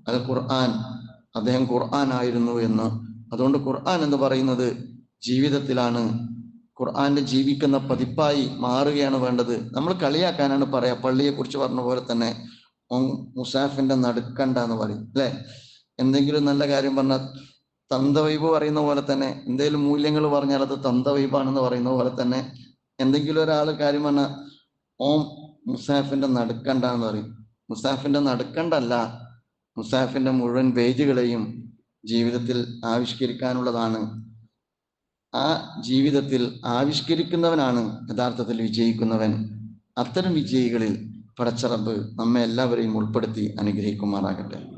അൽ ഖുർആൻ. അദ്ദേഹം ഖുർആൻ ആയിരുന്നു എന്ന്. അതുകൊണ്ട് ഖുർആൻ എന്ന് പറയുന്നത് ജീവിതത്തിലാണ്. ഖുർആാന്റെ ജീവിക്കുന്ന പതിപ്പായി മാറുകയാണ് വേണ്ടത്. നമ്മൾ കളിയാക്കാനാണ് പറയാ. പള്ളിയെ കുറിച്ച് പറഞ്ഞ പോലെ തന്നെ മുസാഫിന്റെ നടുക്കണ്ട എന്ന് പറയും അല്ലെ? എന്തെങ്കിലും നല്ല കാര്യം പറഞ്ഞാൽ തന്തവൈബ് പറയുന്ന പോലെ തന്നെ എന്തെങ്കിലും മൂല്യങ്ങൾ പറഞ്ഞാൽ അത് തന്തവൈബാണെന്ന് പറയുന്ന പോലെ തന്നെ എന്തെങ്കിലും ഒരാൾ കാര്യം പറഞ്ഞാൽ ഓം മുസാഫിന്റെ നടുക്കണ്ടെന്ന് പറയും. മുസാഫിന്റെ നടുക്കണ്ടല്ല. മുസാഫിന്റെ മുഴുവൻ പേജുകളെയും ജീവിതത്തിൽ ആവിഷ്കരിക്കാനുള്ളതാണ്. ആ ജീവിതത്തിൽ ആവിഷ്കരിക്കുന്നവനാണ് യഥാർത്ഥത്തിൽ വിജയിക്കുന്നവൻ. അത്തരം വിജയികളിൽ പടച്ചറബ് നമ്മെ എല്ലാവരെയും ഉൾപ്പെടുത്തി അനുഗ്രഹിക്കുമാറാകട്ടെ.